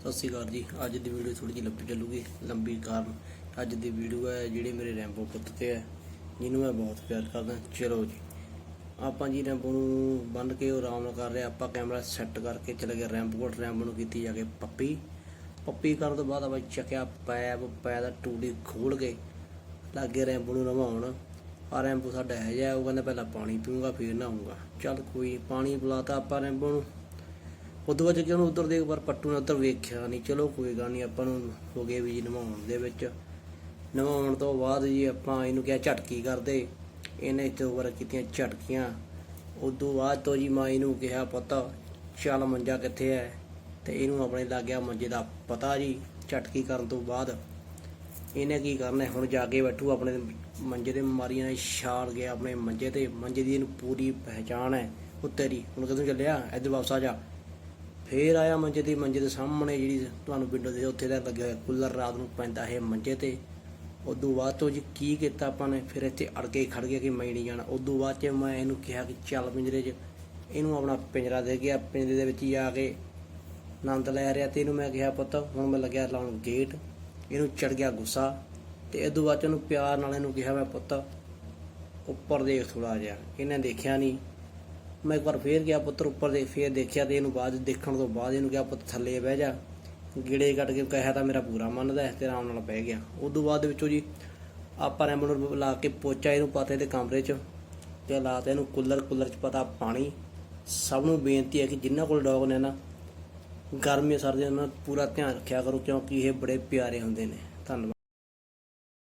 ਸਤਿ ਸ਼੍ਰੀ ਅਕਾਲ ਜੀ। ਅੱਜ ਦੀ ਵੀਡੀਓ ਥੋੜੀ ਜਿਹੀ ਲੰਬੀ ਚੱਲੂਗੀ। ਲੰਬੀ ਕਾਰਨ ਅੱਜ ਦੀ ਵੀਡੀਓ ਹੈ ਜਿਹੜੇ ਮੇਰੇ ਰੈਂਬੋ ਪੁੱਤ ਤੇ ਹੈ ਜਿਹਨੂੰ ਮੈਂ ਬਹੁਤ ਪਿਆਰ ਕਰਦਾ। ਚਲੋ ਜੀ ਆਪਾਂ ਜੀ ਰੈਂਬੋ ਨੂੰ ਬੰਨ ਕੇ ਉਹ ਆਰਾਮ ਨਾਲ ਕਰ ਰਹੇ ਆਪਾਂ ਕੈਮਰਾ ਸੈੱਟ ਕਰਕੇ ਚਲੇ ਗਏ। ਰੈਂਬੋ ਕੋਲ ਰੈਂਬੋ ਨੂੰ ਕੀਤੀ ਜਾ ਕੇ ਪੱਪੀ। ਪੱਪੀ ਕਰਨ ਤੋਂ ਬਾਅਦ ਆਪਾਂ ਚੱਕਿਆ ਪੈਪ। ਪੈ ਦਾ ਟੂੜੀ ਖੋਲ ਕੇ ਲੱਗੇ ਰੈਂਬੋ ਨੂੰ ਨਵਾਉਣ। ਆ ਰੈਂਪੋ ਸਾਡਾ ਹੈ ਜਿਹਾ ਉਹ ਕਹਿੰਦਾ ਪਹਿਲਾਂ ਪਾਣੀ ਪੀਊਂਗਾ ਫਿਰ ਨਹਾਊਂਗਾ। ਚੱਲ ਕੋਈ ਨੀ, ਪਾਣੀ ਪਿਲਾਤਾ ਆਪਾਂ ਰੈਂਬੋ ਨੂੰ। ਉਦੋਂ ਬਾਅਦ ਕਿ ਉਹਨੂੰ ਉਧਰ ਦੇਖ, ਪਰ ਪੱਟੂ ਨੇ ਉਧਰ ਵੇਖਿਆ ਨਹੀਂ ਚਲੋ ਕੋਈ ਗੱਲ ਨਹੀਂ ਆਪਾਂ ਨੂੰ ਹੋ ਗਏ ਵੀ ਜੀ ਨਵਾਉਣ ਦੇ ਵਿੱਚ। ਨਵਾਉਣ ਤੋਂ ਬਾਅਦ ਜੀ ਆਪਾਂ ਇਹਨੂੰ ਕਿਹਾ ਝਟਕੀ ਕਰਦੇ। ਇਹਨੇ ਇੱਥੇ ਉੱਪਰ ਕੀਤੀਆਂ ਝਟਕੀਆਂ। ਉਦੋਂ ਬਾਅਦ ਤੋਂ ਜੀ ਮਾਂ ਇਹਨੂੰ ਕਿਹਾ, ਪਤਾ, ਚੱਲ ਮੰਜਾ ਕਿੱਥੇ ਹੈ ਤੇ ਇਹਨੂੰ ਆਪਣੇ ਲੱਗ ਗਿਆ ਮੰਜੇ ਦਾ ਪਤਾ ਜੀ, ਝਟਕੀ ਕਰਨ ਤੋਂ ਬਾਅਦ। ਇਹਨੇ ਕੀ ਕਰਨਾ ਹੁਣ ਜਾ ਕੇ ਬੈਠੂ ਆਪਣੇ ਮੰਜੇ ਤੇ, ਮਾਰੀਆਂ ਨਾਲ ਛਾਲ ਗਿਆ ਆਪਣੇ ਮੰਜੇ ਤੇ। ਮੰਜੇ ਦੀ ਇਹਨੂੰ ਪੂਰੀ ਪਹਿਚਾਣ ਹੈ। ਉੱਤੇ ਦੀ ਹੁਣ ਕਦੋਂ ਚੱਲਿਆ? ਇੱਧਰ ਵਾਪਸ ਆ ਜਾ। ਫੇਰ ਆਇਆ ਮੰਜੇ ਦੀ ਮੰਜੇ ਦੇ ਸਾਹਮਣੇ ਜਿਹੜੀ ਤੁਹਾਨੂੰ ਵਿੰਡੋ ਦੇ ਉੱਥੇ ਦਾ ਲੱਗਿਆ ਹੋਇਆ ਕੂਲਰ ਰਾਤ ਨੂੰ ਪੈਂਦਾ ਹੈ ਮੰਜੇ ਤੇ। ਉਦੋਂ ਬਾਅਦ ਤੋਂ ਜੀ ਕੀ ਕੀਤਾ ਆਪਾਂ ਨੇ, ਫਿਰ ਇੱਥੇ ਅੜ ਕੇ ਖੜ ਗਿਆ ਕਿ ਮੈਂ ਨਹੀਂ ਜਾਣਾ। ਉਦੋਂ ਬਾਅਦ ਚ ਮੈਂ ਇਹਨੂੰ ਕਿਹਾ ਕਿ ਚੱਲ ਪਿੰਜਰੇ 'ਚ, ਇਹਨੂੰ ਆਪਣਾ ਪਿੰਜਰਾ ਦੇ ਗਿਆ ਪਿੰਜਰੇ ਦੇ ਵਿੱਚ ਹੀ ਆ ਕੇ ਆਨੰਦ ਲੈ ਰਿਹਾ ਤੇ ਇਹਨੂੰ ਮੈਂ ਕਿਹਾ, ਪੁੱਤ, ਹੁਣ ਮੈਂ ਲੱਗਿਆ ਲਾਉਣ ਗੇਟ ਇਹਨੂੰ ਚੜ ਗਿਆ ਗੁੱਸਾ ਤੇ ਇਦੋਂ ਬਾਅਦ ਚ ਉਹਨੂੰ ਪਿਆਰ ਨਾਲ ਇਹਨੂੰ ਕਿਹਾ, ਮੈਂ ਪੁੱਤ, ਉੱਪਰ ਦੇਖ ਥੋੜਾ ਜਿਹਾ, ਇਹਨੇ ਦੇਖਿਆ ਨਹੀਂ। ਮੈਂ ਇੱਕ ਵਾਰ ਫੇਰ ਗਿਆ ਪੁੱਤਰ ਉੱਪਰ ਦੇ, ਫੇਰ ਦੇਖਿਆ ਤੇ ਇਹਨੂੰ ਬਾਅਦ ਦੇਖਣ ਤੋਂ ਬਾਅਦ ਇਹਨੂੰ ਕਿਹਾ, ਪੁੱਤ, ਥੱਲੇ ਬਹਿ ਜਾ। ਗਿੜੇ ਕੱਟ ਕੇ ਕਹਿਆ ਤਾਂ ਮੇਰਾ ਪੂਰਾ ਮੰਨਦਾ ਹੈ ਤੇ ਆਰਾਮ ਨਾਲ ਬਹਿ ਗਿਆ। ਉਦੋਂ ਬਾਅਦ ਦੇ ਵਿੱਚੋਂ ਜੀ ਆਪਾਂ ਰੈਮਨ ਨੂੰ ਲਾ ਕੇ ਪੋਚਾ ਇਹਨੂੰ ਪਾਤੇ ਤੇ ਕਮਰੇ 'ਚ ਤੇ ਲਾਤੇ ਇਹਨੂੰ ਕੂਲਰ ਕੂਲਰ 'ਚ ਪਤਾ ਪਾਣੀ। ਸਭ ਨੂੰ ਬੇਨਤੀ ਹੈ ਕਿ ਜਿਨ੍ਹਾਂ ਕੋਲ ਡੌਗ ਨੇ ਨਾ, ਗਰਮੀ ਸਰਦੀਆਂ ਨਾਲ ਪੂਰਾ ਧਿਆਨ ਰੱਖਿਆ ਕਰੋ ਕਿਉਂਕਿ ਇਹ ਬੜੇ ਪਿਆਰੇ ਹੁੰਦੇ ਨੇ। ਧੰਨਵਾਦ।